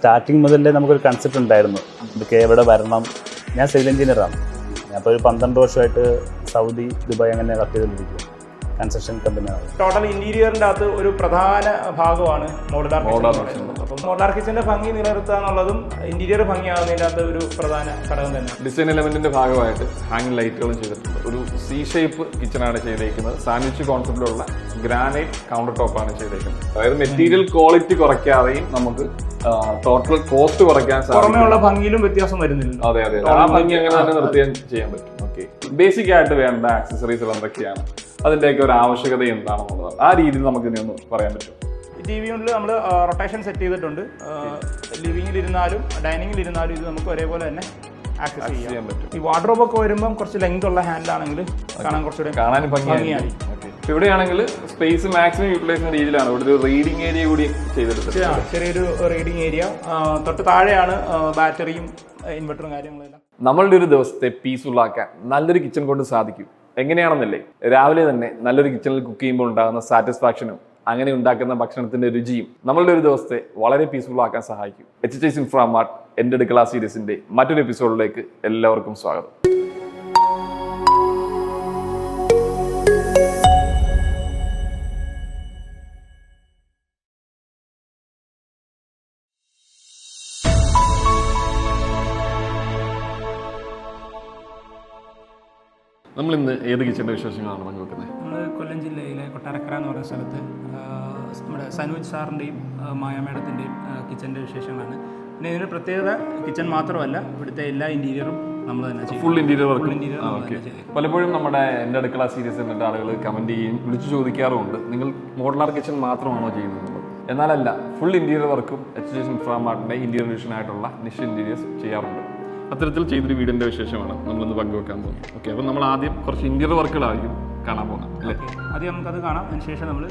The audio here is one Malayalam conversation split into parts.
സ്റ്റാർട്ടിങ് മുതലേ നമുക്കൊരു കൺസെപ്റ്റ് ഉണ്ടായിരുന്നു. ഇതൊക്കെ എവിടെ വരണം. ഞാൻ സിവിൽ എഞ്ചിനീയറാണ് ഞാൻ ഇപ്പോൾ ഒരു പന്ത്രണ്ട് വർഷമായിട്ട് സൗദി ദുബായ് അങ്ങനെ വർക്ക് ചെയ്തുകൊണ്ടിരിക്കും കൺസ്ട്രക്ഷൻ കമ്പനിയാണ്. ടോട്ടൽ ഇന്റീരിയറിന്റെ അകത്ത് ഒരു പ്രധാന ഭാഗമാണ് മോഡുലാർ കിച്ചൺ. അപ്പം മോഡുലാർ കിച്ചന്റെ ഭംഗി നിലനിർത്തുക എന്നുള്ളതും ഇന്റീരിയർ ഭംഗിയാകുന്നതിന്റെ അകത്ത് ഒരു പ്രധാന ഘടകം തന്നെ ഡിസൈൻ എലമെന്റിന്റെ ഭാഗമായിട്ട് ഹാങ്ങിങ് ലൈറ്റുകളും ചെയ്തിട്ടുണ്ട്. ഒരു സി ഷേപ്പ് കിച്ചണാണ് ചെയ്തേക്കുന്നത്. സാൻഡ്വിച്ച് കോൺസെപ്റ്റിലുള്ള ഗ്രാനൈറ്റ് കൗണ്ടർ ടോപ്പാണ് ചെയ്തേക്കുന്നത്. അതായത് മെറ്റീരിയൽ ക്വാളിറ്റി കുറയ്ക്കാതെയും നമുക്ക് ടോട്ടൽ കോസ്റ്റ് കുറയ്ക്കാൻ സാധിക്കും. പുറമേയുള്ള ഭംഗിയിലും വ്യത്യാസം വരുന്നില്ല അതെ അതെ ആ ഭംഗി അങ്ങനെ തന്നെ നിർത്തിയാൻ ചെയ്യാൻ പറ്റും. ഓക്കെ ബേസിക് ആയിട്ട് വേണ്ട ആക്സസറീസുകൾ എന്തൊക്കെയാണ് അതിന്റെയൊക്കെ ഒരു ആവശ്യകത എന്താണെന്നുള്ളത്. ആ രീതിയിൽ നമുക്ക് ഇതിനൊന്ന് ഒന്ന് പറയാൻ പറ്റും. ടി വി കൊണ്ട് നമ്മൾ റൊട്ടേഷൻ സെറ്റ് ചെയ്തിട്ടുണ്ട്. ഡൈനിങ്ങിൽ ഇരുന്നാലും ഇത് നമുക്ക് ഒരേപോലെ തന്നെ ആക്സസ് ചെയ്യാൻ പറ്റും. ഈ വാർഡ്രോബ് ഒക്കെ വരുമ്പം കുറച്ച് ലെങ്ത് ഉള്ള ഹാൻഡ് ആണെങ്കിൽ കാണാൻ കുറച്ചുകൂടെ കാണാൻ ഭംഗിയായി. ഇവിടെയാണെങ്കിൽ സ്പേസ് മാക്സിമം യൂട്ടിലൈസ് ചെയ്യുന്ന രീതിയിലാണ് ഇവിടെ ഒരു റീഡിംഗ് ഏരിയ കൂടി ചെയ്തെടുത്തത് ചെറിയൊരു റീഡിംഗ് ഏരിയ തൊട്ട് താഴെയാണ് ബാറ്ററിയും ഇൻവെർട്ടറും കാര്യങ്ങളെല്ലാം. നമ്മളുടെ ഒരു ദിവസത്തെ പീസ്ഫുൾ ആക്കാൻ നല്ലൊരു കിച്ചൺ കൊണ്ട് സാധിക്കും. എങ്ങനെയാണെന്നല്ലേ? രാവിലെ തന്നെ നല്ലൊരു കിച്ചണിൽ കുക്ക് ചെയ്യുമ്പോൾ ഉണ്ടാകുന്ന സാറ്റിസ്ഫാക്ഷനും അങ്ങനെ ഉണ്ടാക്കുന്ന ഭക്ഷണത്തിന്റെ രുചിയും നമ്മളുടെ ഒരു ദിവസത്തെ വളരെ പീസ്ഫുൾ ആക്കാൻ സഹായിക്കും. എച്ച് ടി സിൻഫ്രാമാർട്ട് എന്റെ അടുക്കള സീരീസിന്റെ മറ്റൊരു എപ്പിസോഡിലേക്ക് എല്ലാവർക്കും സ്വാഗതം. നമ്മൾ ഇന്ന് ഏത് കിച്ചണിന്റെ വിശേഷങ്ങളാണ് പങ്കുവെക്കുന്നത്? നമ്മൾ കൊല്ലം ജില്ലയിലെ കൊട്ടാരക്കര എന്ന് പറയുന്ന സ്ഥലത്ത് നമ്മുടെ സനൂജ് സാറിന്റെയും മായ മേഡത്തിന്റെയും കിച്ചന്റെ വിശേഷങ്ങളാണ്. പിന്നെ ഇതിന് പ്രത്യേകത കിച്ചൺ മാത്രമല്ല ഇവിടുത്തെ എല്ലാ ഇന്റീരിയറും നമ്മൾ തന്നെ ഫുൾ ഇന്റീരിയർ വർക്ക് ഓക്കെ പലപ്പോഴും നമ്മുടെ എന്റെ അടുക്കള സീരീസ് എന്നിട്ട് ആളുകൾ കമന്റ് ചെയ്യും വിളിച്ചു ചോദിക്കാറുമുണ്ട്. നിങ്ങൾ മോഡലാർ കിച്ചൺ മാത്രമാണോ ചെയ്യുന്നത്. എന്നാലല്ല ഫുൾ ഇന്റീരിയർ വർക്കും എച്ച് ജി ഇൻഫ്രാമാർട്ടിന്റെ ഇന്റീരിയർ ഡിവിഷൻ ആയിട്ടുള്ള നിഷ് ഇന്റീരിയേഴ്സ് ചെയ്യാറുണ്ട്. അത്തരത്തിൽ ചെയ്തൊരു വീടിന്റെ വിശേഷമാണ്. നമ്മളിന്ന് പങ്കുവെക്കാൻ പോകുന്നത് ഓക്കെ അപ്പോൾ നമ്മൾ ആദ്യം കുറച്ച് ഇന്റീരിയർ വർക്കുകളായിരിക്കും കാണാൻ പോകുന്നത് അല്ലേ? ആദ്യം നമുക്കത് കാണാം. അതിനുശേഷം നമ്മൾ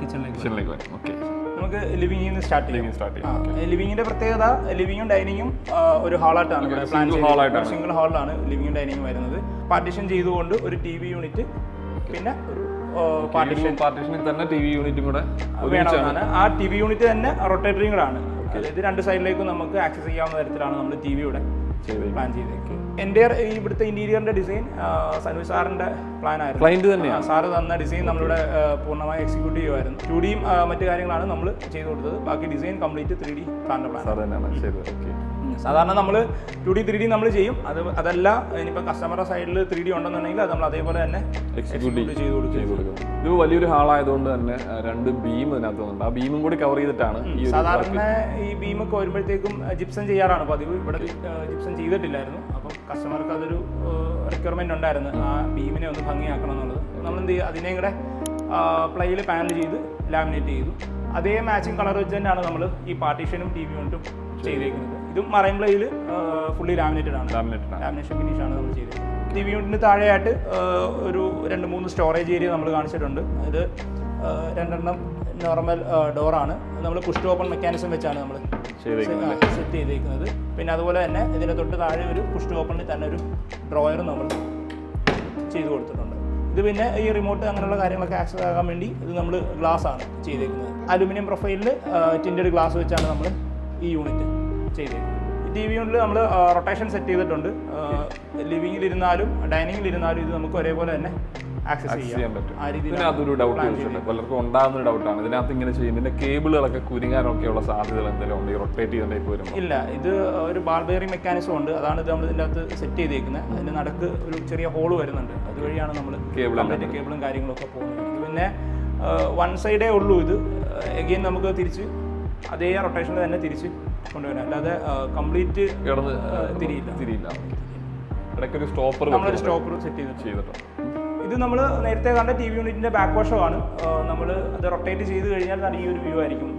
കിച്ചണിലേക്ക് കിച്ചണിലേക്ക് വരാം. ഓക്കെ നമുക്ക് ലിവിംഗ് നിന്ന് സ്റ്റാർട്ട് ചെയ്യാം. സ്റ്റാർട്ട് ചെയ്യാം. ലിവിംഗിന്റെ പ്രത്യേകത ലിവിംഗും ഡൈനിങ്ങും ഒരു ഹാളായിട്ടാണ് ഇവിടെ പ്ലാൻ single സിംഗിൾ ഹാളിലാണ് ലിവിംഗും ഡൈനിങ്ങും വരുന്നത്. പാർട്ടിഷൻ ചെയ്തുകൊണ്ട് ഒരു ടി വി യൂണിറ്റ് പിന്നെ ഒരു പാർട്ടീഷൻ പാർട്ടീഷനിൽ തന്നെ ടി വി യൂണിറ്റും കൂടെ വേണമെന്നാണ്. ആ ടി വി യൂണിറ്റ് തന്നെ റൊട്ടേറ്ററിയും കൂടെ ആണ്. അതായത് രണ്ട് സൈഡിലേക്കും നമുക്ക് ആക്സസ് ചെയ്യാവുന്ന തരത്തിലാണ് നമ്മൾ ടി വി ഇവിടെ പ്ലാൻ ചെയ്തേക്ക്. എന്റെ ഇവിടുത്തെ ഇന്റീരിയറിന്റെ ഡിസൈൻ സനു സാറിന്റെ പ്ലാൻ ആയിരുന്നു. ക്ലൈന്റ് തന്നെയാണ് സാറ് തന്ന ഡിസൈൻ നമ്മളിവിടെ പൂർണമായി എക്സിക്യൂട്ട് ചെയ്യുമായിരുന്നു ടു ഡിയും മറ്റു കാര്യങ്ങളാണ് നമ്മൾ ചെയ്തു കൊടുത്തത്. ബാക്കി ഡിസൈൻ കംപ്ലീറ്റ് ത്രീ ഡി സാറിന്റെ പ്ലാൻ സാർ തന്നെയാണ് ശരി ഓക്കെ സാധാരണ നമ്മൾ ടു ഡി ത്രീ ഡി നമ്മൾ ചെയ്യും. അത് അതല്ല ഇനിയിപ്പോൾ കസ്റ്റമറുടെ സൈഡിൽ ത്രീ ഡി ഉണ്ടെന്നുണ്ടെങ്കിൽ അത് നമ്മൾ അതേപോലെ തന്നെ എക്സിക്യൂട്ട് ചെയ്ത് കൊടുക്കും. ഇത് വലിയൊരു ഹാളായതുകൊണ്ട് തന്നെ രണ്ട് ബീം ഇതിനകത്ത് വന്നിട്ടുണ്ട്. ആ ബീമും കൂടി കവർ ചെയ്തിട്ടാണ് സാധാരണ ഈ ബീമൊക്കെ വരുമ്പോഴത്തേക്കും ജിപ്സം ചെയ്യാറാണ് പതിവ്. ഇവിടെ ജിപ്സം ചെയ്തിട്ടില്ലായിരുന്നു. അപ്പം കസ്റ്റമർക്ക് അതൊരു റിക്വയർമെന്റ് ഉണ്ടായിരുന്നു. ആ ബീമിനെ ഒന്ന് ഭംഗിയാക്കണം എന്നുള്ളത്. നമ്മൾ എന്ത് ചെയ്യും? അതിനെയും കൂടെ പ്ലൈയിൽ പാനൽ ചെയ്ത് ലാമിനേറ്റ് ചെയ്തു. അതേ മാച്ചിങ് കളർ വെച്ച് തന്നെയാണ് നമ്മൾ ഈ പാർട്ടീഷനും ടി വി യൂണിറ്റും ചെയ്തേക്കുന്നത്. ഇതും മറൈൻ പ്ലേയിൽ ഫുള്ളി ലാമിനേറ്റഡ് ആണ്. ലാമിനേഷൻ ഫിനിഷ് ആണ് നമ്മൾ ചെയ്തത്. ഈ വീടിന് താഴെയായിട്ട് ഒരു രണ്ട് മൂന്ന് സ്റ്റോറേജ് ഏരിയ നമ്മൾ കാണിച്ചിട്ടുണ്ട്. ഇത് രണ്ടെണ്ണം നോർമൽ ഡോറാണ് നമ്മൾ പുഷ് ഓപ്പൺ മെക്കാനിസം വെച്ചാണ് നമ്മൾ സെറ്റ് ചെയ്തേക്കുന്നത്. പിന്നെ അതുപോലെ തന്നെ ഇതിന്റെ തൊട്ട് താഴെ ഒരു പുഷ് ഓപ്പണിൽ തന്നെ ഒരു ഡ്രോയറും നമ്മൾ ചെയ്തു കൊടുത്തിട്ടുണ്ട്. ഇത് പിന്നെ ഈ റിമോട്ട് അങ്ങനെയുള്ള കാര്യങ്ങളൊക്കെ ആക്സസ് ആകാൻ വേണ്ടി ഇത് നമ്മൾ ഗ്ലാസ് ആണ് ചെയ്തേക്കുന്നത്. അലുമിനിയം പ്രൊഫൈലിൽ ടിന്റഡ് ഗ്ലാസ് വെച്ചാണ് നമ്മൾ ഈ യൂണിറ്റ് ചെയ്തേക്കുന്നത് ടി വി യൂണിറ്റിൽ നമ്മൾ റൊട്ടേഷൻ സെറ്റ് ചെയ്തിട്ടുണ്ട്. ലിവിങ്ങിൽ ഇരുന്നാലും ഡൈനിങ്ങിൽ ഇരുന്നാലും ഇത് നമുക്ക് ഒരേപോലെ തന്നെ ആക്സസ് ചെയ്യാൻ പറ്റും. പിന്നെ അതൊരു ഡൗട്ട് ചോദിച്ചിട്ടുണ്ട്. പലർക്കും ഉണ്ടാകുന്ന ഒരു ഡൗട്ടാണ് ഇതിനകത്ത് ഇങ്ങനെ ചെയ്യും. ഇതിന്റെ കേബിളുകളൊക്കെ കുരുങ്ങാനൊക്കെയുള്ള സാധ്യതകൾ എന്തെങ്കിലും ഉണ്ട്? ഈ റൊട്ടേറ്റ് ചെയ്യുന്ന ടൈപ്പ് വരുമ്പോൾ ഇല്ല. ഇത് ഒരു ബാൾ ബെയറിംഗ് മെക്കാനിസം ഉണ്ട്. അതാണ് ഇത് നമ്മൾ ഇതിനകത്ത് അകത്ത് സെറ്റ് ചെയ്തേക്കുന്നത് അതിന്റെ നടക്ക് ഒരു ചെറിയ ഹോൾ വരുന്നുണ്ട്. അതുവഴിയാണ് നമ്മൾ എല്ലാം കേബിളും കാര്യങ്ങളൊക്കെ പോകുന്നത്. പിന്നെ വൺ സൈഡേ ഉള്ളൂ ഇത്. എഗെയിൻ നമുക്ക് തിരിച്ച് അതേ റൊട്ടേഷനിൽ തന്നെ തിരിച്ച് കൊണ്ടുവരാം അല്ലാതെ കംപ്ലീറ്റ് കിടന്ന് തിരിയില്ല. തിരിയില്ല. ഇടയ്ക്കൊരു സ്റ്റോപ്പർ നമ്മളൊരു സ്റ്റോപ്പർ സെറ്റ് ചെയ്ത് ചെയ്തിട്ടുണ്ട് ഇത് നമ്മൾ നേരത്തെ കണ്ട ടി വി യൂണിറ്റിന്റെ ബാക്ക് ആണ്. നമ്മൾ അത് റൊട്ടേറ്റ് ചെയ്ത് കഴിഞ്ഞാൽ നല്ല ഈ ഒരു വ്യൂ ആയിരിക്കും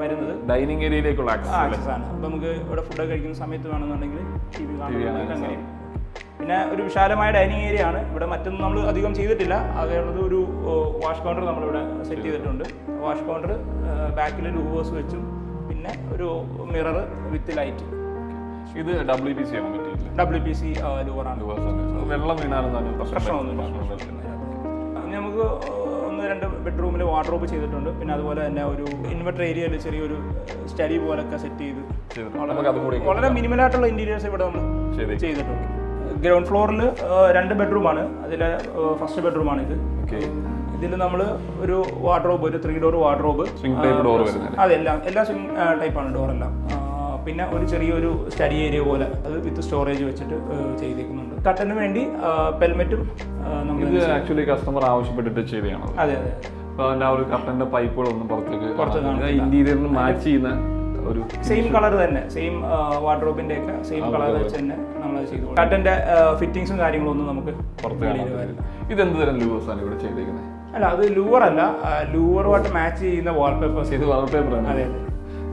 വരുന്നത്. ഡൈനിങ് ഏരിയയിലേക്കുള്ള ആക്സസ് ആണ്. അപ്പോൾ നമുക്ക് ഇവിടെ ഫുഡ് കഴിക്കുന്ന സമയത്ത് വേണമെന്നുണ്ടെങ്കിൽ ടി വി അങ്ങനെയും പിന്നെ ഒരു വിശാലമായ ഡൈനിങ് ഏരിയ ആണ്. ഇവിടെ മറ്റൊന്നും നമ്മൾ അധികം ചെയ്തിട്ടില്ല. അതേയുള്ളത് ഒരു വാഷ് കൗണ്ടർ നമ്മളിവിടെ സെറ്റ് ചെയ്തിട്ടുണ്ട്. വാഷ് കൗണ്ടർ ബാക്കിൽ ലൂവേഴ്സ് വെച്ചും പിന്നെ ഒരു മിറർ വിത്ത് ലൈറ്റ് ഇത് ഡബ്ല്യു പി സി ആണ് ഡബ്ല്യു പി സി ലൂവറാണ് വെള്ളം വീണാലും പ്രശ്നമൊന്നുമില്ല പ്രശ്നം നമുക്ക് ഒന്ന് രണ്ട് ബെഡ്റൂമിൽ വാർഡ്രോബ് ചെയ്തിട്ടുണ്ട്. പിന്നെ അതുപോലെ തന്നെ ഒരു ഇൻവെർട്ടർ ഏരിയയിൽ ചെറിയൊരു സ്റ്റഡി പോലൊക്കെ സെറ്റ് ചെയ്ത് വളരെ മിനിമലായിട്ടുള്ള ഇന്റീരിയേഴ്സ് ഇവിടെ നമ്മൾ ചെയ്തിട്ടുണ്ട്. ഗ്രൗണ്ട് ഫ്ലോറിൽ രണ്ട് ബെഡ്റൂമാണ് അതിലെ ഫസ്റ്റ് ബെഡ്റൂമാണ് ഇത്. ഓക്കെ ഇതിൽ നമ്മൾ ഒരു വാർഡ്രോബ് ഒരു three door wardrobe swing type door വരുന്നത് അതെ എല്ലാം സ്വിംഗ് ടൈപ്പാണ് ഡോറെല്ലാം പിന്നെ ഒരു ചെറിയൊരു സ്റ്റഡി ഏരിയ പോലെ അത് വിത്ത് സ്റ്റോറേജ് വെച്ചിട്ട് ചെയ്തേക്കുന്നുണ്ട്. കട്ടന് വേണ്ടി പെൽമെറ്റും ഇത് ആക്ച്വലി കസ്റ്റമർ ആവശ്യപ്പെട്ടിട്ട് ചെയ്തതാണ് അതെ. അതെ അപ്പോൾ ആ ഒരു കട്ടന്റെ പൈപ്പുകളൊന്നും പുറത്തേക്ക് പുറത്ത് ഇന്റീരിയറിന് മാച്ച് ചെയ്യുന്ന ഒരു സെയിം കളർ തന്നെ. സെയിം വാർഡ്രോബിന്റെ ഒക്കെ സെയിം കളർ വെച്ച് തന്നെ നമ്മൾ ചെയ്തു കട്ടന്റെ ഫിറ്റിങ്സും കാര്യങ്ങളൊന്നും നമുക്ക് പുറത്ത് കാണാൻ പറ്റില്ല. ഇതെന്ത് തരം ലൂസാണ് ഇവിടെ ചെയ്തേക്കുന്നത്? അല്ല അത് ലൂവർ അല്ല. ലൂവറുമായിട്ട് മാച്ച് ചെയ്യുന്ന വാൾപേപ്പേഴ്സ് ഇത് വാൾപേപ്പറാണ് ആണ്. അതെ.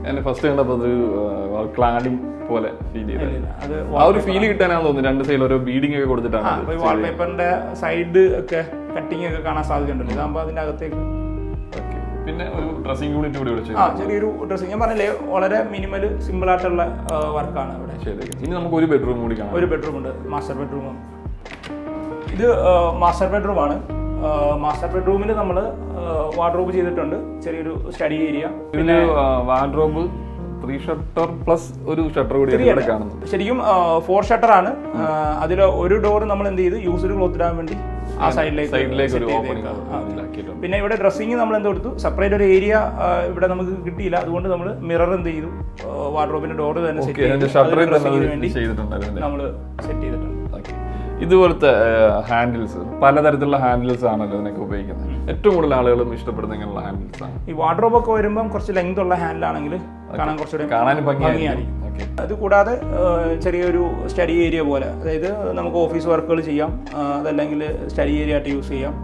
ഞാൻ ഫസ്റ്റ് കണ്ടപ്പോൾ അത് ക്ലാഡിംഗ് പോലെ ഫീൽ ചെയ്തത്. ആ ഒരു ഫീൽ കിട്ടാനാണ് തോന്നുന്നു. രണ്ട് സൈഡിൽ ഓരോ ബീഡിംഗ് ഒക്കെ കൊടുത്തിട്ടാണ് വാൾപേപ്പറിന്റെ സൈഡ് ഒക്കെ കട്ടിങ് ഒക്കെ കാണാൻ സാധ്യതയുണ്ടല്ലോ. ഇതാകുമ്പോൾ അതിന്റെ അകത്തേക്ക്. പിന്നെ ഒരു ഡ്രസ്സിംഗ് യൂണിറ്റ് കൂടി വിളിച്ചു ആ ചെറിയൊരു ഡ്രസ്സിംഗ് ഞാൻ പറഞ്ഞില്ലേ വളരെ മിനിമൽ സിമ്പിൾ ആയിട്ടുള്ള വർക്കാണ് ഇവിടെ. ശരി ഇനി നമുക്ക് ഒരു ബെഡ്റൂം കൂടി കാണാം. ഒരു ബെഡ്റൂം ഉണ്ട്. മാസ്റ്റർ ബെഡ്റൂം ഇത് മാസ്റ്റർ ബെഡ്റൂം ആണ്. മാസ്റ്റർ ബെഡ്റൂമിൽ നമ്മൾ വാർഡ്രോബ് ചെയ്തിട്ടുണ്ട്. ചെറിയൊരു സ്റ്റഡി ഏരിയ പിന്നെ വാർഡ്രോബ് ത്രീ ഷട്ടർ പ്ലസ് ഒരു ഷട്ടർ കൂടി കാണുന്നു ശരിക്കും ഫോർ ഷട്ടർ ആണ്. അതിൽ ഒരു ഡോർ നമ്മൾ എന്ത് ചെയ്ത് യൂസ്ഡ് ക്ലോത്ത് ഇടാൻ വേണ്ടി ആ സൈഡിലേക്ക് സൈഡിലേക്ക്. പിന്നെ ഇവിടെ ഡ്രസ്സിങ് നമ്മൾ എന്ത് കൊടുത്തു? സെപ്പറേറ്റ് ഒരു ഏരിയ ഇവിടെ നമുക്ക് കിട്ടിയില്ല. അതുകൊണ്ട് നമ്മൾ മിറർ എന്ത് ചെയ്തു? വാർഡ്രോബിന്റെ ഡോർ തന്നെ സെറ്റ് ചെയ്തിട്ടുണ്ട് ചെയ്തു. നമ്മൾ സെറ്റ് ചെയ്തിട്ടുണ്ട്. ഇതുപോലത്തെ ഹാൻഡിൽസ് പലതരത്തിലുള്ള ഹാൻഡിൽസ് ആണല്ലോ ഇതിനൊക്കെ ഉപയോഗിക്കുന്നത്. ഏറ്റവും കൂടുതൽ ആളുകളും ഇഷ്ടപ്പെടുന്ന ഇങ്ങനെയുള്ള ഹാൻഡിൽസ് ആണ്. ഈ വാർഡ്രോബ് ഒക്കെ വരുമ്പം കുറച്ച് ലെങ്ത് ഉള്ള ഹാൻഡിൽ ആണെങ്കിൽ കാണാൻ കുറച്ചുകൂടി കാണാൻ ഭംഗിയായിരിക്കും. അത് കൂടാതെ ചെറിയൊരു സ്റ്റഡി ഏരിയ പോലെ അതായത് നമുക്ക് ഓഫീസ് വർക്കുകൾ ചെയ്യാം അതല്ലെങ്കിൽ സ്റ്റഡി ഏരിയ ആയിട്ട് യൂസ് ചെയ്യാം.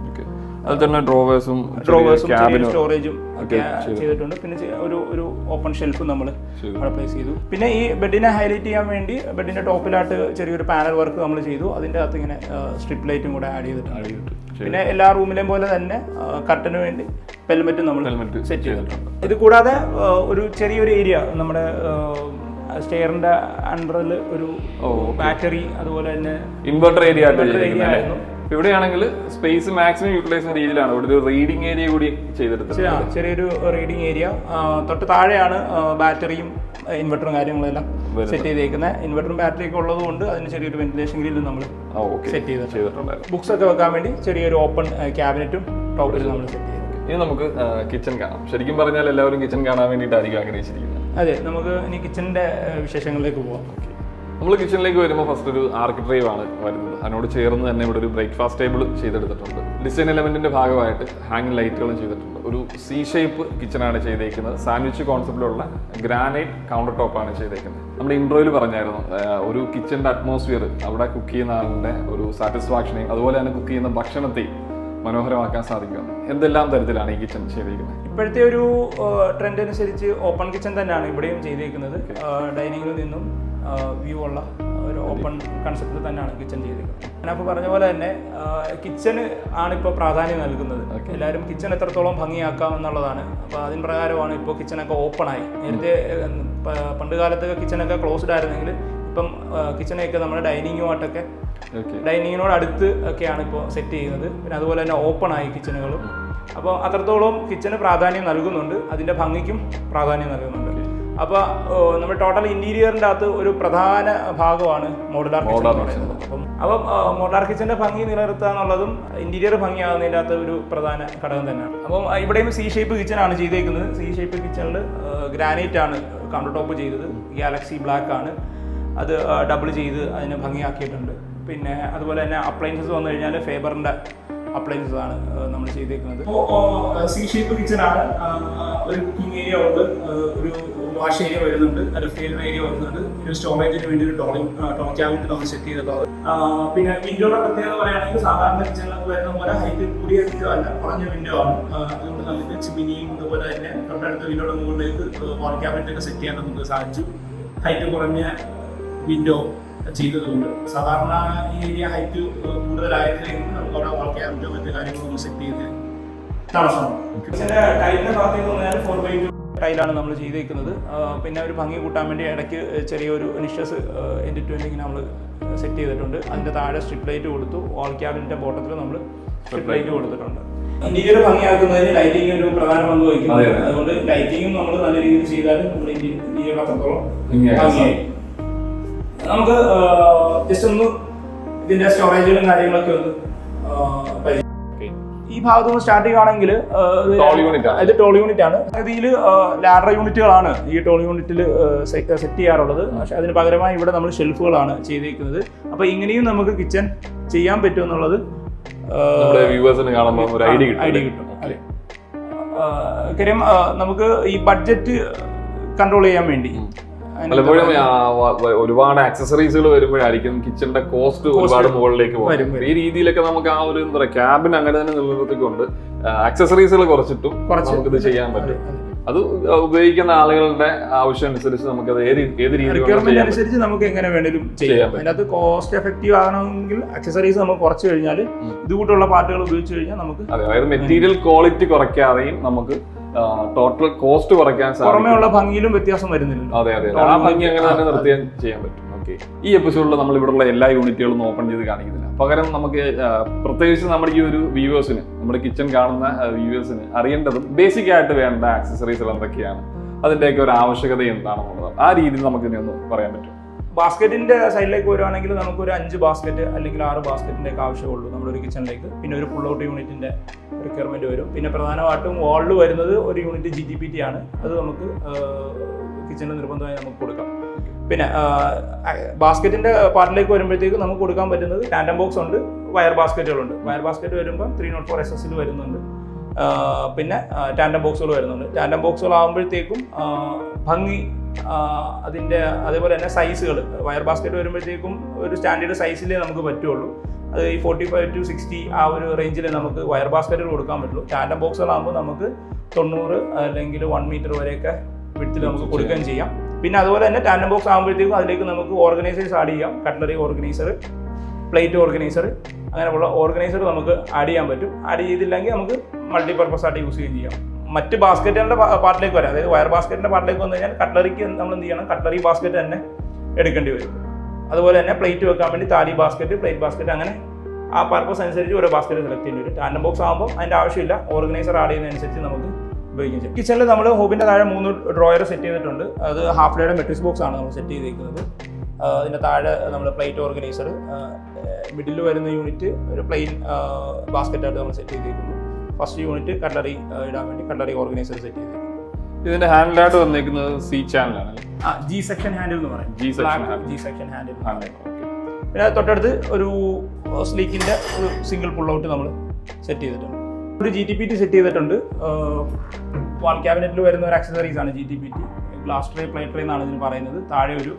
ഓക്കെ അത് തന്നെ ഡ്രോവേഴ്സും ഡ്രോവേഴ്സും സ്റ്റോറേജും ഒക്കെ ചെയ്തിട്ടുണ്ട്. പിന്നെ ഒരു ഒരു ഓപ്പൺ ഷെൽഫ് നമ്മൾ. അവിടെ പ്ലേസ് ചെയ്തു. പിന്നെ ഈ ബെഡിനെ ഹൈലൈറ്റ് ചെയ്യാൻ വേണ്ടി ബെഡിന്റെ ടോപ്പിലായിട്ട് ചെറിയൊരു പാനൽ വർക്ക് നമ്മൾ ചെയ്തു. അതിന്റെ അകത്ത് ഇങ്ങനെ സ്ട്രിപ്പ് ലൈറ്റും കൂടെ ആഡ് ചെയ്തിട്ടുണ്ട് പിന്നെ എല്ലാ റൂമിലെയും പോലെ തന്നെ കർട്ടന് വേണ്ടി ഹെൽമെറ്റും നമ്മൾ ഹെൽമെറ്റ് സെറ്റ് ചെയ്തിട്ടുണ്ട്. ഇത് കൂടാതെ ഒരു ചെറിയൊരു ഏരിയ നമ്മുടെ സ്റ്റെയറിന്റെ അണ്ടറിൽ ഒരു ബാറ്ററി അതുപോലെ തന്നെ ഇൻവെർട്ടർ ഏരിയ? ആയിരുന്നു. ഇവിടെയാണെങ്കിൽ സ്പേസ് മാക്സിമം യൂട്ടിലൈസ് ചെയ്യുന്ന രീതിയിലാണ്. ഇവിടെ ഒരു റീഡിംഗ് ഏരിയ കൂടി ചെയ്തെടുത്തത് ചെറിയൊരു റീഡിംഗ് ഏരിയ തൊട്ട് താഴെയാണ് ബാറ്ററിയും ഇൻവെർട്ടറും കാര്യങ്ങളെല്ലാം സെറ്റ് ചെയ്തേക്കുന്നത് ഇൻവെർട്ടറും ബാറ്ററി ഒക്കെ ഉള്ളത് കൊണ്ട് അതിന് ചെറിയൊരു വെന്റിലേഷൻ ഗ്രില്ല് നമ്മൾ സെറ്റ് ചെയ്തിട്ടുണ്ട്. ബുക്സ് ഒക്കെ വെക്കാൻ വേണ്ടി ചെറിയൊരു ഓപ്പൺ ക്യാബിനറ്റും ടോപ്പിൽ നമ്മൾ സെറ്റ് ചെയ്തു ഇനി നമുക്ക് കിച്ചൺ കാണാം. ശരിക്കും പറഞ്ഞാൽ എല്ലാവരും കിച്ചൺ കാണാൻ വേണ്ടിയിട്ടായിരിക്കും ആഗ്രഹിച്ചിരിക്കുന്നത്. അതെ നമുക്ക് ഇനി കിച്ചണിന്റെ വിശേഷങ്ങളിലേക്ക് പോവാം. നമ്മൾ കിച്ചണിലേക്ക് വരുമ്പോൾ ഫസ്റ്റ് ഒരു ആർക്ക് ഡ്രൈവ് ആണ് വരുന്നത്. അതിനോട് ചേർന്ന് തന്നെ ഇവിടെ ഒരു ബ്രേക്ക്ഫാസ്റ്റ് ടേബിൾ ചെയ്തെടുത്തിട്ടുണ്ട്. ഡിസൈൻ എലമെന്റിന്റെ ഭാഗമായിട്ട് ഹാങ് ലൈറ്റുകളും ചെയ്തിട്ടുണ്ട്. ഒരു സി ഷേപ്പ് കിച്ചണാണ് ചെയ്തേക്കുന്നത്. സാൻഡ്വിച്ച് കോൺസെപ്റ്റിലുള്ള ഗ്രാനൈറ്റ് കൗണ്ടർ ടോപ്പാണ് ചെയ്തേക്കുന്നത്. നമ്മുടെ ഇൻട്രോയിൽ പറഞ്ഞായിരുന്നു ഒരു കിച്ചണിന്റെ അറ്റ്മോസ്ഫിയർ അവിടെ കുക്ക് ചെയ്യുന്ന ആളിന്റെ ഒരു സാറ്റിസ്ഫാക്ഷനെയും അതുപോലെ തന്നെ കുക്ക് ചെയ്യുന്ന ഭക്ഷണത്തെയും മനോഹരമാക്കാൻ സാധിക്കും. എന്തെല്ലാം തരത്തിലാണ് ഈ കിച്ചൺ ചെയ്തിരിക്കുന്നത്? ഇപ്പോഴത്തെ ഒരു ട്രെൻഡ് അനുസരിച്ച് ഓപ്പൺ കിച്ചൺ തന്നെയാണ് ഇവിടെയും ചെയ്തിരിക്കുന്നത് ഡൈനിങ്ങിൽ നിന്നും വ്യൂ ഉള്ള ഒരു ഓപ്പൺ കൺസെപ്റ്റിൽ തന്നെയാണ് കിച്ചൺ ചെയ്തിരിക്കുന്നത്. ഞാനപ്പോൾ പറഞ്ഞ പോലെ തന്നെ കിച്ചന് ആണിപ്പോൾ പ്രാധാന്യം നൽകുന്നത്. എല്ലാവരും കിച്ചൺ എത്രത്തോളം ഭംഗിയാക്കാം എന്നുള്ളതാണ്. അപ്പോൾ അതിന് പ്രകാരമാണ് ഇപ്പോൾ കിച്ചണൊക്കെ ഓപ്പൺ ആയി. നേരത്തെ പണ്ട് കാലത്തൊക്കെ കിച്ചണൊക്കെ ക്ലോസ്ഡ് ആയിരുന്നെങ്കിൽ ഇപ്പം കിച്ചണൊക്കെ നമ്മുടെ ഡൈനിങ്ങുമായിട്ടൊക്കെ ഡൈനിങ്ങിനോട് അടുത്ത് ഒക്കെയാണ് ഇപ്പോൾ സെറ്റ് ചെയ്യുന്നത്. പിന്നെ അതുപോലെ തന്നെ ഓപ്പൺ ആയി കിച്ചണുകളും അപ്പോൾ അത്രത്തോളം കിച്ചന് പ്രാധാന്യം നൽകുന്നുണ്ട്. അതിന്റെ ഭംഗിക്കും പ്രാധാന്യം നൽകുന്നുണ്ട്. അപ്പോൾ നമ്മുടെ ടോട്ടൽ ഇന്റീരിയറിന്റെ അകത്ത് ഒരു പ്രധാന ഭാഗമാണ് മോഡുലാർ കിച്ചൺ പറയുന്നത്. അപ്പം അപ്പം മോഡുലാർ കിച്ചന്റെ ഭംഗി നിലനിർത്തുക എന്നുള്ളതും ഇന്റീരിയർ ഭംഗിയാകുന്നതിന്റെ അകത്ത് ഒരു പ്രധാന ഘടകം തന്നെയാണ്. അപ്പം ഇവിടെയും സി ഷേപ്പ് കിച്ചണാണ് ചെയ്തേക്കുന്നത്. സി ഷേപ്പ് കിച്ചണിൽ ഗ്രാനൈറ്റ് ആണ് കൗണ്ടർ ടോപ്പ് ചെയ്തത്. ഗാലക്സി ബ്ലാക്ക് ആണ്. അത് ഡബിൾ ചെയ്ത് അതിനെ ഭംഗിയാക്കിയിട്ടുണ്ട്. പിന്നെ അതുപോലെ തന്നെ അപ്ലയൻസസ് വന്നു കഴിഞ്ഞാൽ ഫേബറിന്റെ അപ്ലയൻസസ് ആണ് നമ്മൾ ചെയ്തേക്കുന്നത്. സി ഷേപ്പ് കിച്ചൺ ആണ് ഒരു കുക്കിംഗ് ഏരിയ ഉണ്ട് ഒരു വാഷ് ഏരിയ വരുന്നുണ്ട്. റെഫ്രിജറേറ്റർ ഏരിയ വരുന്നുണ്ട്. ഒരു സ്റ്റോറേജിന് വേണ്ടി ഒരു ടോളിംഗ് ടോൺ ക്യാബിനറ്റ് നമ്മൾ സെറ്റ് ചെയ്തിട്ടുള്ളത്. പിന്നെ വിൻഡോയുടെ പ്രത്യേകത പറയുകയാണെങ്കിൽ സാധാരണ കിച്ചണിലൊക്കെ വരുന്ന പോലെ ഹൈറ്റ് കൂടിയ വിൻഡോ അല്ല കുറഞ്ഞ വിൻഡോ ആണ്. അതുകൊണ്ട് നമുക്ക് ചിമിനിയും അതുപോലെ തന്നെ തൊട്ടടുത്ത വിൻഡോയുടെ മുകളിലേക്ക് വാൾ ക്യാബിനറ്റ് ഒക്കെ സെറ്റ് ചെയ്യാൻ നമുക്ക് സാധിച്ചു. ഹൈറ്റ് കുറഞ്ഞ വിൻഡോ ചെയ്തതുകൊണ്ട് സാധാരണ ഈ ഏരിയ ഹൈറ്റ് കൂടുതലായതിലേക്ക് നമുക്ക് അവിടെ വാൾ ക്യാബിനറ്റോ മറ്റു കാര്യങ്ങളൊന്നും സെറ്റ് ചെയ്ത് തടസ്സമാണ്. ടൈലിന്റെ ഭാഗത്തേക്ക് വന്നാൽ ഫോർ ബൈ ടു ടൈലാണ് നമ്മൾ ചെയ്തേക്കുന്നത്. പിന്നെ ഒരു ഭംഗി കൂട്ടാൻ വേണ്ടി ഇടയ്ക്ക് ചെറിയൊരു നിഷസ് എന്റെ ടു ഇങ്ങനെ നമ്മൾ സെറ്റ് ചെയ്തിട്ടുണ്ട്. അതിന്റെ താഴെ സ്ട്രിപ്പ് ലൈറ്റ് കൊടുത്തു. ഓൾ ക്യാബിന്റെ ബോട്ടത്തിൽ നമ്മൾ സ്ട്രിപ്പ് ലൈറ്റ് കൊടുത്തിട്ടുണ്ട്. ഇന്റീരിയർ ഭംഗിയാക്കുന്നതിന് ലൈറ്റിംഗ് ഒരു പ്രധാന പങ്ക് വഹിക്കുന്നു. അതെ, അതെ. അതുകൊണ്ട് ലൈറ്റിംഗും നമ്മൾ നല്ല രീതിയിൽ ചെയ്താൽ നമ്മുടെ ഇന്റീരിയർ അത്രത്തോളം നമുക്ക് ജസ്റ്റ് ഒന്ന് ഇതിന്റെ സ്റ്റോറേജുകളും കാര്യങ്ങളൊക്കെ ഒന്ന് ഈ ഭാഗത്ത് നിന്ന് സ്റ്റാർട്ട് ചെയ്യുകയാണെങ്കിൽ. ഇത് ടോൾ യൂണിറ്റ് ആണ്. ഇതിൽ ലാഡർ യൂണിറ്റുകളാണ് ഈ ടോൾ യൂണിറ്റിൽ സെറ്റ് ചെയ്യാറുള്ളത്. പക്ഷെ അതിന് പകരമായി ഇവിടെ നമ്മൾ ഷെൽഫുകളാണ് ചെയ്തിരിക്കുന്നത് അപ്പോൾ ഇങ്ങനെയും നമുക്ക് കിച്ചൺ ചെയ്യാൻ പറ്റും എന്നുള്ളത് വ്യൂവേഴ്സിന് കാണുമ്പോൾ ഒരു ഐഡിയ കിട്ടും ഐഡിയ കിട്ടും. കാര്യം നമുക്ക് ഈ ബഡ്ജറ്റ് കൺട്രോൾ ചെയ്യാൻ വേണ്ടി പലപ്പോഴും ഒരുപാട് ആക്സസറീസുകൾ വരുമ്പോഴായിരിക്കും കിച്ചണിന്റെ കോസ്റ്റ് ഒരുപാട് മുകളിലേക്ക് പോകും ഈ രീതിയിലൊക്കെ നമുക്ക് ആ ഒരു എന്താ പറയുക ക്യാബിൻ അങ്ങനെ തന്നെ നിലനിർത്തിക്കൊണ്ട് ആക്സസറീസുകൾ കുറച്ചിട്ടും നമുക്ക് ഇത് ചെയ്യാൻ പറ്റും. അത്. ഉപയോഗിക്കുന്ന ആളുകളുടെ ആവശ്യം അനുസരിച്ച് നമുക്ക് ഏത് ഏത് രീതിയിൽ അനുസരിച്ച് നമുക്ക് എങ്ങനെ വേണേലും ചെയ്യാം. അതിനകത്ത് കോസ്റ്റ് എഫക്റ്റീവ് ആകണമെങ്കിൽ അക്സസറീസ് നമുക്ക് കുറച്ച് കഴിഞ്ഞാൽ ഇതുകൂട്ടുള്ള പാർട്ടുകൾ ഉപയോഗിച്ച് കഴിഞ്ഞാൽ നമുക്ക് അതായത് മെറ്റീരിയൽ ക്വാളിറ്റി കുറയ്ക്കാതെയും നമുക്ക് ടോട്ടൽ കോസ്റ്റ് കുറയ്ക്കാൻ പുറമെയുള്ള ഭംഗിയിലും വ്യത്യാസം വരുന്നില്ല അതെ അതെ ആ ഭംഗി അങ്ങനെ തന്നെ നിർത്തിയാൽ ചെയ്യാൻ പറ്റും. ഓക്കെ ഈ എപ്പിസോഡിൽ നമ്മൾ ഇവിടെയുള്ള എല്ലാ യൂണിറ്റുകളും ഓപ്പൺ ചെയ്ത് കാണിക്കുന്നില്ല. പകരം നമുക്ക് പ്രത്യേകിച്ച് നമ്മുടെ ഈ ഒരു വ്യൂവേഴ്സിന് നമ്മുടെ കിച്ചൺ കാണുന്ന വ്യൂവേഴ്സിന് അറിയേണ്ടതും ബേസിക് ആയിട്ട് വേണ്ട ആക്സസറീസുകൾ എന്തൊക്കെയാണ് അതിന്റെയൊക്കെ ഒരു ആവശ്യകത എന്താണെന്നുള്ളത് ആ രീതിയിൽ നമുക്ക് ഇതിനെ ഒന്ന് പറയാൻ പറ്റും. ബാസ്ക്കറ്റിന്റെ സൈഡിലേക്ക് വരുവാണെങ്കിൽ നമുക്ക് ഒരു അഞ്ച് ബാസ്ക്കറ്റ് അല്ലെങ്കിൽ ആറ് ബാസ്ക്കറ്റിന്റെ ഒക്കെ ആവശ്യമുള്ളൂ നമ്മുടെ ഒരു കിച്ചണിലേക്ക്. പിന്നെ ഒരു പുൾ ഔട്ട് യൂണിറ്റിന്റെ റിക്വയർമെന്റ് വരും. പിന്നെ പ്രധാനമായിട്ടും വാളിൽ വരുന്നത് ഒരു unit G G P T ആണ്. അത് നമുക്ക് കിച്ചണിൽ നിർബന്ധമായി നമുക്ക് കൊടുക്കാം. പിന്നെ ബാസ്ക്കറ്റിന്റെ പാർട്ടിലേക്ക് വരുമ്പോഴത്തേക്ക് നമുക്ക് കൊടുക്കാൻ പറ്റുന്നത് ടാൻഡം ബോക്സ് ഉണ്ട് വയർ ബാസ്ക്കറ്റുകളുണ്ട് വയർ ബാസ്ക്കറ്റ് വരുമ്പോൾ ത്രീ നോട്ട് ഫോർ എസ് എസിൽ വരുന്നുണ്ട്. പിന്നെ ടാൻഡം ബോക്സുകൾ വരുന്നുണ്ട്. ടാൻഡം ബോക്സുകൾ ആകുമ്പോഴത്തേക്കും ഭംഗി അതിന്റെ അതേപോലെ തന്നെ സൈസുകൾ വയർ ബാസ്ക്കറ്റ് വരുമ്പോഴത്തേക്കും ഒരു സ്റ്റാൻഡേർഡ് സൈസിലേ നമുക്ക് പറ്റുള്ളൂ. അത് ഈ ഫോർട്ടി ഫൈവ് ടു സിക്സ്റ്റി ആ ഒരു റേഞ്ചിൽ നമുക്ക് വയർ ബാസ്ക്കറ്റുകൾ കൊടുക്കാൻ പറ്റുള്ളൂ. ടാൻഡം ബോക്സുകളാകുമ്പോൾ നമുക്ക് തൊണ്ണൂറ് അല്ലെങ്കിൽ വൺ മീറ്റർ വരെയൊക്കെ വിടത്തിൽ നമുക്ക് കൊടുക്കുകയും ചെയ്യാം. പിന്നെ അതുപോലെ തന്നെ ടാൻഡം ബോക്സ് ആകുമ്പോഴത്തേക്കും അതിലേക്ക് നമുക്ക് ഓർഗനൈസേഴ്സ് ആഡ് ചെയ്യാം. കട്ട്ലറി ഓർഗനൈസർ പ്ലേറ്റ് ഓർഗനൈസർ അങ്ങനെയുള്ള ഓർഗനൈസർ നമുക്ക് ആഡ് ചെയ്യാൻ പറ്റും. ആഡ് ചെയ്തില്ലെങ്കിൽ നമുക്ക് മൾട്ടിപർപ്പസ് ആയിട്ട് യൂസ് ചെയ്യുകയും ചെയ്യാം. മറ്റ് ബാസ്ക്കറ്റുകളുടെ പാർട്ടിലേക്ക് വരാം. അതായത് വയർ ബാസ്ക്കറ്റിന്റെ പാർട്ടിലേക്ക് വന്നു കഴിഞ്ഞാൽ കട്ട്ലറിക്ക് നമ്മൾ എന്ത് ചെയ്യണം? കട്ട്ലറി ബാസ്ക്കറ്റ് തന്നെ എടുക്കേണ്ടി വരും. അതുപോലെ തന്നെ പ്ലേറ്റ് വെക്കാൻ വേണ്ടി താലി ബാസ്ക്കറ്റ് പ്ലേറ്റ് ബാസ്ക്കറ്റ് അങ്ങനെ ആ പർപ്പസ് അനുസരിച്ച് ഓരോ ബാസ്ക്കറ്റ് സെലക്ട് ചെയ്യേണ്ടി വരും. ടാൻഡം ബോക്സ് ആകുമ്പോൾ അതിന്റെ ആവശ്യമില്ല. ഓർഗനൈസർ ആഡ് ചെയ്യുന്നതനുസരിച്ച് നമുക്ക് ഉപയോഗിക്കാൻ ചെയ്യും. കിച്ചണിൽ നമ്മൾ ഹോബിന്റെ താഴെ മൂന്ന് ഡ്രോയർ സെറ്റ് ചെയ്തിട്ടുണ്ട്. അത് ഹാഫ് ഡേയുടെ മെട്രിക്സ് ബോക്സ് ആണ് നമ്മൾ സെറ്റ് ചെയ്തിരിക്കുന്നത് അതിന്റെ താഴെ നമ്മൾ പ്ലേറ്റ് ഓർഗനൈസർ മിഡിൽ വരുന്ന യൂണിറ്റ് ഒരു പ്ലെയിൻ ബാസ്ക്കറ്റായിട്ട് നമ്മൾ സെറ്റ് ചെയ്തിരിക്കുന്നു ഫസ്റ്റ് യൂണിറ്റ് കട്ട്ലറി ഇടാൻ വേണ്ടി കട്ട്ലറി ഓർഗനൈസർ സെറ്റ് ചെയ്തു ഇതിന്റെ ഹാൻഡിൽ ഹാൻഡിലായിട്ട് വന്നിരിക്കുന്നത് സി ചാനലാണ് ആ ജി സെക്ഷൻ ഹാൻഡിൽ എന്ന് പറയും. G section G section handle പിന്നെ തൊട്ടടുത്ത് ഒരു സ്ലീക്കിന്റെ ഒരു സിംഗിൾ പുൾ ഔട്ട് നമ്മൾ സെറ്റ് ചെയ്തിട്ടുണ്ട്. ഒരു G T P T set ചെയ്തിട്ടുണ്ട്. വാൾ ക്യാബിനറ്റിൽ വരുന്ന ഒരു ആക്സസറീസ് ആണ് G T P T glass tray plate tray എന്നാണ് ഇതിന് പറയുന്നത്. താഴെ ഒരു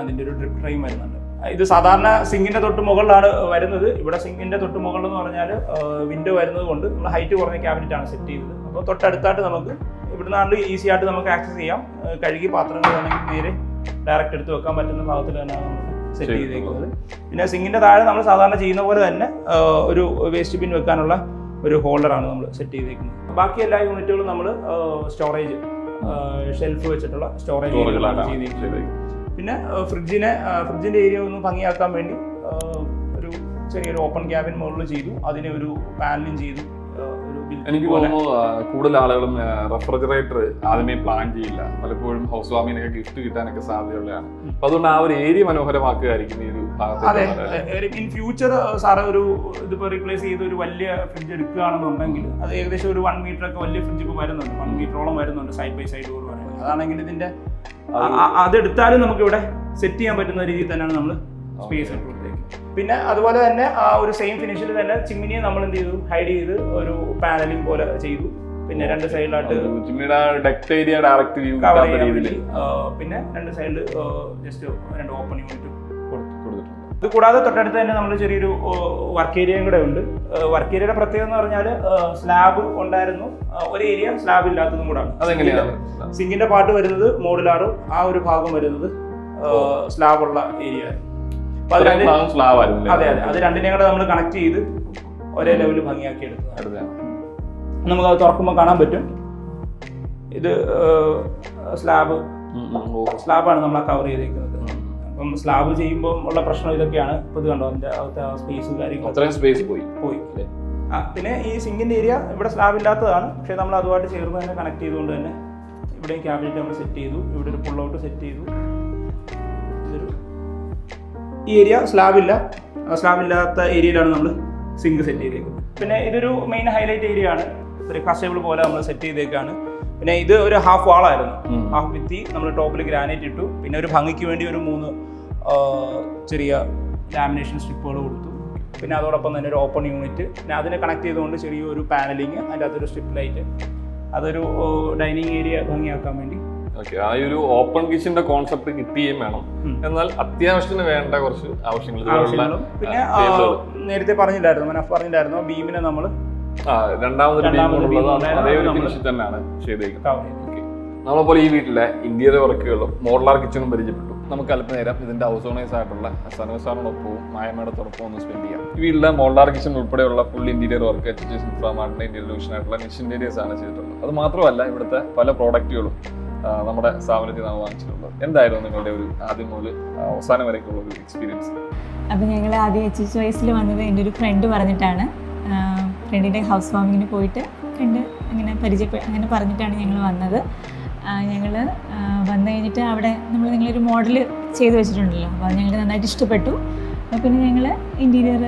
അതിന്റെ ഒരു ഡ്രിപ്പ് ട്രെയും വരുന്നുണ്ട്. ഇത് സാധാരണ സിങ്കിന്റെ തൊട്ട് മുകളിലാണ് വരുന്നത്. ഇവിടെ സിങ്കിന്റെ തൊട്ട് മുകളിൽ എന്ന് പറഞ്ഞാൽ വിൻഡോ വരുന്നത് കൊണ്ട് നമ്മൾ ഹൈറ്റ് കുറഞ്ഞ ക്യാബിനറ്റ് ആണ് സെറ്റ് ചെയ്തത്. അപ്പോൾ തൊട്ടടുത്തായിട്ട് നമുക്ക് ഇവിടുന്നാണെങ്കിൽ ഈസി ആയിട്ട് നമുക്ക് ആക്സസ് ചെയ്യാം. കഴുകി പാത്രങ്ങൾ വേണമെങ്കിൽ നേരെ ഡയറക്റ്റ് എടുത്ത് വെക്കാൻ പറ്റുന്ന ഭാഗത്തിൽ തന്നെയാണ് നമ്മൾ സെറ്റ് ചെയ്തേക്കുന്നത്. പിന്നെ സിങ്കിന്റെ താഴെ നമ്മൾ സാധാരണ ചെയ്യുന്ന പോലെ തന്നെ ഒരു വേസ്റ്റ് ബിൻ വെക്കാനുള്ള ഒരു ഹോൾഡറാണ് നമ്മൾ സെറ്റ് ചെയ്തേക്കുന്നത്. ബാക്കി എല്ലാ യൂണിറ്റുകളും നമ്മൾ സ്റ്റോറേജ് ഷെൽഫ് വെച്ചിട്ടുള്ള സ്റ്റോറേജ് ചെയ്തേക്കുന്നത്. പിന്നെ ഫ്രിഡ്ജിനെ ഫ്രിഡ്ജിന്റെ ഫ്രിഡ്ജിന്റെ ഏരിയ ഒന്ന് ഭംഗിയാക്കാൻ വേണ്ടി ഒരു ചെറിയൊരു ഓപ്പൺ ക്യാബിൻ മുകളിൽ ചെയ്തു. അതിനെ ഒരു പാനലും ചെയ്തു. എനിക്ക്. തോന്നുന്നു കൂടുതൽ ആളുകളും റെഫ്രിജറേറ്റർ ആദ്യമേ പ്ലാൻ ചെയ്യില്ല. പലപ്പോഴും ഹൗസ് വാമിനൊക്കെ ഗിഫ്റ്റ് കിട്ടാനൊക്കെ സാധ്യതയുള്ളതാണ്. അപ്പൊ അതുകൊണ്ട് ആ ഒരു ഏരിയ മനോഹരമാക്കുകയായിരിക്കും ഈ ഒരു അതെ. ഇൻ ഫ്യൂച്ചർ സാറ് ഒരു ഇതിപ്പോ റീപ്ലേസ് ചെയ്ത് ഒരു വലിയ ഫ്രിഡ്ജ് എടുക്കുകയാണെന്നുണ്ടെങ്കിൽ അത് ഏകദേശം ഒരു വൺ മീറ്റർ ഒക്കെ വലിയ ഫ്രിഡ്ജ് ഇപ്പോൾ വരുന്നുണ്ട്. വൺ മീറ്ററോളം വരുന്നുണ്ട് സൈഡ് ബൈ സൈഡ് അതാണെങ്കിൽ ഇതിന്റെ അതെടുത്താലും നമുക്ക് ഇവിടെ സെറ്റ് ചെയ്യാൻ പറ്റുന്ന രീതിയിൽ തന്നെയാണ് നമ്മൾ സ്പേസ് പിന്നെ അതുപോലെ തന്നെ ആ ഒരു സെയിം ഫിനിഷിൽ തന്നെ ചിമ്മിനിയെ നമ്മൾ എന്ത് ചെയ്തു? ഹൈഡ് ചെയ്ത് ഒരു പാനലിംഗ് പോലെ ചെയ്തു. പിന്നെ രണ്ട് സൈഡിലായിട്ട് ഡെക്ട് ഏരിയ ഡയറക്റ്റ് വ്യൂ കവർ കിട്ടാത്ത ചെയ്യാൻ രീതിയിൽ. പിന്നെ രണ്ട് സൈഡിൽ ജസ്റ്റ് രണ്ട് ഓപ്പൺ യൂണിറ്റ് ഇത് കൂടാതെ തൊട്ടടുത്ത് തന്നെ നമ്മൾ ചെറിയൊരു വർക്ക് ഏരിയയും കൂടെ ഉണ്ട്. വർക്ക് ഏരിയയുടെ പ്രത്യേകത എന്ന് പറഞ്ഞാൽ സ്ലാബ് ഉണ്ടായിരുന്നു. ഒരു ഏരിയ സ്ലാബ് ഇല്ലാത്തതും കൂടാണ് അതെങ്ങനെയാണ്? സിങ്കിന്റെ പാട്ട് വരുന്നത് മോഡുലാറും ആ ഒരു ഭാഗം വരുന്നത് സ്ലാബ് ഉള്ള ഏരിയ അത് അതെ അതെ. അത് രണ്ടിനെയും കൂടെ നമ്മൾ കണക്ട് ചെയ്ത് ഒരേ ലെവലിൽ ഭംഗിയാക്കി എടുത്തു അടുത്തതാണ്. നമുക്ക് അത് തുറക്കുമ്പോൾ കാണാൻ പറ്റും. ഇത് സ്ലാബ് സ്ലാബാണ് നമ്മൾ കവർ ചെയ്തേക്കുന്നത്. അപ്പം സ്ലാബ് ചെയ്യുമ്പോൾ ഉള്ള പ്രശ്നം ഇതൊക്കെയാണ്. ഇപ്പോൾ ഇത് കണ്ടോ? അതിന്റെ അകത്തെ സ്പേസ് കാര്യങ്ങൾ അത്രയും സ്പേസ് പോയി. പോയി. ആ പിന്നെ ഈ സിങ്കിന്റെ ഏരിയ ഇവിടെ സ്ലാബ് ഇല്ലാത്തതാണ്. പക്ഷേ നമ്മൾ അതുമായിട്ട് ചേർന്ന് തന്നെ കണക്ട് ചെയ്തുകൊണ്ട് തന്നെ ഇവിടെ ക്യാബിനറ്റ് നമ്മൾ സെറ്റ് ചെയ്തു. ഇവിടെ ഒരു പുൾ ഔട്ട് സെറ്റ് ചെയ്തു. ഇതൊരു ഈ ഏരിയ സ്ലാബില്ല സ്ലാബ് ഇല്ലാത്ത ഏരിയയിലാണ് നമ്മൾ സിങ്ക് സെറ്റ് ചെയ്തേക്കുന്നത്. പിന്നെ ഇതൊരു മെയിൻ ഹൈലൈറ്റ് ഏരിയ ആണ്. ഒരു കസേബിൾ പോലെ നമ്മൾ സെറ്റ് ചെയ്തേക്കാണ്. പിന്നെ ഇത് ഒരു ഹാഫ് വാളായിരുന്നു. ഹാഫ് ഭിത്തി നമ്മൾ ടോപ്പിൽ ഗ്രാനൈറ്റ് ഇട്ടു. പിന്നെ ഒരു ഭംഗിക്ക് വേണ്ടി ഒരു മൂന്ന് ചെറിയ ലാമിനേഷൻ സ്ട്രിപ്പുകൾ കൊടുത്തു. പിന്നെ അതോടൊപ്പം തന്നെ ഒരു ഓപ്പൺ യൂണിറ്റ് പിന്നെ അതിനെ കണക്ട് ചെയ്തുകൊണ്ട് ചെറിയൊരു പാനലിങ് അതിന്റെ അകത്തൊരു സ്ട്രിപ്പ് ലൈറ്റ് അതൊരു ഡൈനിങ് ഏരിയ ഭംഗിയാക്കാൻ വേണ്ടി. ഓക്കെ ആ ഒരു ഓപ്പൺ കിച്ചന്റെ കോൺസെപ്റ്റ് കിട്ടുകയും വേണം. എന്നാൽ അത്യാവശ്യത്തിന് വേണ്ട കുറച്ച് ആവശ്യങ്ങൾ പിന്നെ. നേരത്തെ പറഞ്ഞില്ലായിരുന്നു മനഫ് പറഞ്ഞില്ലായിരുന്നു ബീമിനെ നമ്മൾ രണ്ടാമതൊരു beam അതേ ഒരു നമ്മൾ ഫിനിഷിൽ തന്നെയാണ് ചെയ്തേക്കുന്നത്. കവർ ചെയ്തു ഓക്കെ നമ്മളപ്പോൾ ഈ വീട്ടിലെ ഇന്ത്യയുടെ വർക്കുകളും മോഡലാർ കിച്ചണും പരിചയപ്പെട്ടു. നമുക്ക് അല്പനേരം ഇതിന്റെ ഹൗസ് ഓണേഴ്സ് ആയിട്ടുള്ള സനോസാറിനൊപ്പവും മായമേടത്തോടൊപ്പം ഒന്ന് സ്പെൻഡ് ചെയ്യാം. ഈ വീട്ടിലെ മോഡലാർ കിച്ചൺ ഉൾപ്പെടെയുള്ള full interior work H interior division ആയിട്ടുള്ള മിഷൻ ഇന്റീരിയേഴ്സ് ആണ് ചെയ്തിട്ടുള്ളത്. അത് മാത്രമല്ല ഇവിടുത്തെ പല പ്രോഡക്റ്റുകളും നമ്മുടെ സ്ഥാപനത്തിൽ നിന്നാണ് വാങ്ങിച്ചിട്ടുള്ളത് എന്തായാലും നിങ്ങളുടെ ഒരു ആദ്യം മുതൽ അവസാനം വരെയൊക്കെയുള്ള ഒരു എക്സ്പീരിയൻസ് അപ്പോൾ ഞങ്ങൾ ആദ്യം എച്ച് എച്ച് വയസ്സിൽ വന്നത് എന്റെ ഒരു ഫ്രണ്ട് പറഞ്ഞിട്ടാണ്. ഫ്രണ്ടിന്റെ ഹൗസ് വാമിങ്ങിന് പോയിട്ട് ഫ്രണ്ട് അങ്ങനെ പരിചയപ്പെ അങ്ങനെ പറഞ്ഞിട്ടാണ് ഞങ്ങൾ വന്നത്. ഞങ്ങൾ വന്നു കഴിഞ്ഞിട്ട് അവിടെ നമ്മൾ നിങ്ങളൊരു മോഡൽ ചെയ്ത് വെച്ചിട്ടുണ്ടല്ലോ. അപ്പോൾ ഞങ്ങൾക്ക് നന്നായിട്ട് ഇഷ്ടപ്പെട്ടു. പിന്നെ ഞങ്ങൾ ഇന്റീരിയർ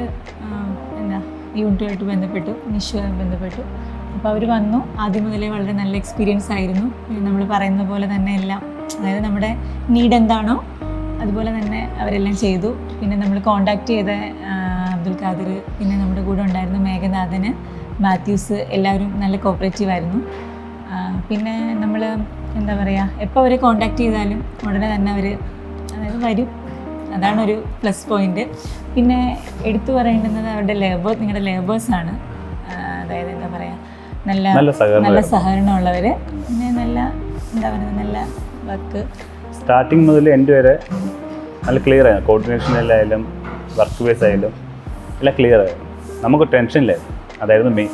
എന്താ യൂണിറ്റുമായിട്ട് ബന്ധപ്പെട്ടു നിഷുമായി ബന്ധപ്പെട്ടു. അപ്പോൾ അവർ വന്നു. ആദ്യം മുതലേ വളരെ നല്ല എക്സ്പീരിയൻസ് ആയിരുന്നു. നമ്മൾ പറയുന്ന പോലെ തന്നെ എല്ലാം അതായത് നമ്മുടെ നീഡ് എന്താണോ അതുപോലെ തന്നെ അവരെല്ലാം ചെയ്തു. പിന്നെ നമ്മൾ കോണ്ടാക്ട് ചെയ്ത അബ്ദുൽ ഖാദിർ പിന്നെ നമ്മുടെ കൂടെ ഉണ്ടായിരുന്ന മേഘനാഥന് മാത്യൂസ് എല്ലാവരും നല്ല കോപ്പറേറ്റീവ് ആയിരുന്നു. പിന്നെ നമ്മൾ എന്താ പറയുക എപ്പോൾ അവരെ കോണ്ടാക്ട് ചെയ്താലും ഉടനെ തന്നെ അവർ അതായത് വരും. അതാണ് ഒരു പ്ലസ് പോയിന്റ് പിന്നെ എടുത്തു പറയേണ്ടുന്നത് അവരുടെ ലേബർ നിങ്ങളുടെ ലേബേഴ്സാണ് അതായത് എന്താ പറയുക നല്ല നല്ല സഹകരണം നല്ല സഹകരണമുള്ളവർ പിന്നെ നല്ല എന്താ പറയുക നല്ല വർക്ക്. സ്റ്റാർട്ടിങ് മുതൽ എന്റെ വരെ നല്ല ക്ലിയർ ആയിരുന്നു കോർഡിനേഷനിലായാലും വർക്ക് ബേസ് ആയാലും എല്ലാം ക്ലിയർ ആയിരുന്നു നമുക്ക് ടെൻഷനില്ലായിരുന്നു അതായിരുന്നു മെയിൻ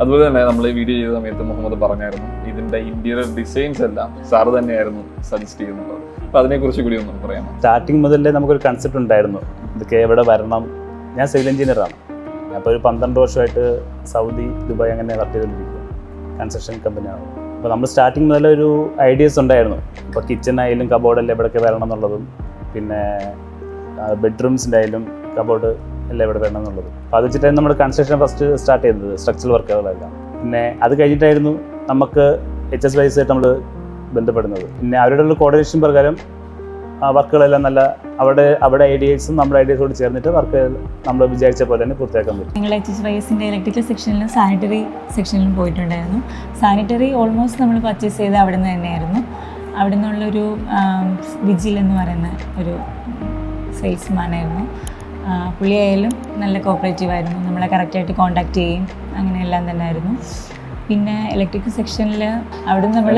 അതുപോലെ തന്നെ നമ്മൾ ഈ വീഡിയോ ചെയ്ത സമയത്ത് മുഹമ്മദ് പറഞ്ഞായിരുന്നു ഇതിന്റെ ഇന്റീരിയർ ഡിസൈൻസ് എല്ലാം സാറ് തന്നെയായിരുന്നു സജസ്റ്റ് ചെയ്യുന്നത്. അപ്പൊ അതിനെക്കുറിച്ച് കൂടി ഒന്ന് പറയാം സ്റ്റാർട്ടിങ് മുതലേ നമുക്കൊരു കൺസെപ്റ്റ് ഉണ്ടായിരുന്നു. ഇതൊക്കെ എവിടെ വരണം? ഞാൻ സിവിൽ എഞ്ചിനീയറാണ് ഞാൻ ഇപ്പോൾ ഒരു പന്ത്രണ്ട് വർഷമായിട്ട് സൗദി ദുബായ് അങ്ങനെ വർക്ക് ചെയ്തുകൊണ്ടിരിക്കുക കൺസ്ട്രക്ഷൻ കമ്പനിയാണ് അപ്പോൾ നമ്മൾ സ്റ്റാർട്ടിങ് മുതലേ ഒരു ഐഡിയസ് ഉണ്ടായിരുന്നു. ഇപ്പോൾ കിച്ചൺ ആയാലും കബോർഡെല്ലാം എവിടെയൊക്കെ വരണം എന്നുള്ളതും. പിന്നെ ബെഡ്റൂംസിന്റെ ആയാലും കബോർഡ് എല്ലാം ഇവിടെ വരണം എന്നുള്ളത് അപ്പോൾ അത് വെച്ചിട്ടായിരുന്നു നമ്മൾ കൺസ്ട്രക്ഷൻ ഫസ്റ്റ് സ്റ്റാർട്ട് ചെയ്തത് സ്ട്രക്ചറൽ വർക്കുകളെല്ലാം പിന്നെ അത് കഴിഞ്ഞിട്ടായിരുന്നു നമുക്ക് എച്ച് എസ് വൈസ് ആയിട്ട് നമ്മൾ ബന്ധപ്പെടുന്നത്. പിന്നെ അവരുടെ കോർഡിനേഷൻ പ്രകാരം വർക്കുകളെല്ലാം നല്ല അവിടെ അവിടെ ഐഡിയസും നമ്മുടെ ഐഡിയസോട് ചേർന്നിട്ട് വർക്ക് നമ്മൾ വിചാരിച്ച പോലെ തന്നെ പൂർത്തിയാക്കാൻ പറ്റും. ഞങ്ങൾ എച്ച് എസ് വൈസിന്റെ ഇലക്ട്രിക്കൽ സെക്ഷനിലും സാനിറ്ററി സെക്ഷനിലും പോയിട്ടുണ്ടായിരുന്നു. സാനിറ്ററി ഓൾമോസ്റ്റ് നമ്മൾ പർച്ചേസ് ചെയ്ത് അവിടെ നിന്ന് തന്നെയായിരുന്നു. അവിടെ നിന്നുള്ളൊരു വിജിൽ എന്ന് പറയുന്ന ഒരു സെയിൽസ്മാനായിരുന്നു പുള്ളിയായാലും നല്ല കോപ്പറേറ്റീവ് ആയിരുന്നു. നമ്മളെ കറക്റ്റായിട്ട് കോണ്ടാക്ട് ചെയ്യും. അങ്ങനെ എല്ലാം തന്നെ ആയിരുന്നു പിന്നെ ഇലക്ട്രിക്കൽ സെക്ഷനിൽ അവിടെ നമ്മൾ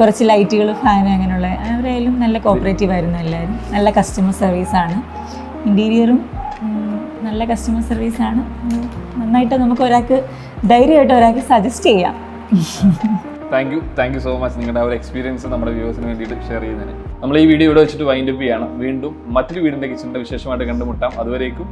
കുറച്ച് ലൈറ്റുകൾ ഫാൻ അങ്ങനെയുള്ള അവരായാലും നല്ല കോപ്പറേറ്റീവ് ആയിരുന്നു എല്ലാവരും. നല്ല കസ്റ്റമർ സർവീസാണ് ഇന്റീരിയറും നല്ല കസ്റ്റമർ സർവീസാണ് നന്നായിട്ട് നമുക്ക് ഒരാൾക്ക് ധൈര്യമായിട്ട് ഒരാൾക്ക് സജസ്റ്റ് ചെയ്യാം. Thank you thank you so much നിങ്ങളുടെ ആ ഒരു എക്സ്പീരിയൻസ് നമ്മുടെ വ്യൂവേഴ്സിന് വേണ്ടിയിട്ട് ഷെയർ ചെയ്യുന്നതിന്. നമ്മൾ ഈ വീഡിയോ ഇവിടെ വെച്ചിട്ട് വൈൻഡപ്പ് ചെയ്യണം. വീണ്ടും മറ്റൊരു വീടിന്റെ കിച്ചണിന്റെ വിശേഷമായിട്ട് കണ്ടുമുട്ടാം. അതുവരേക്കും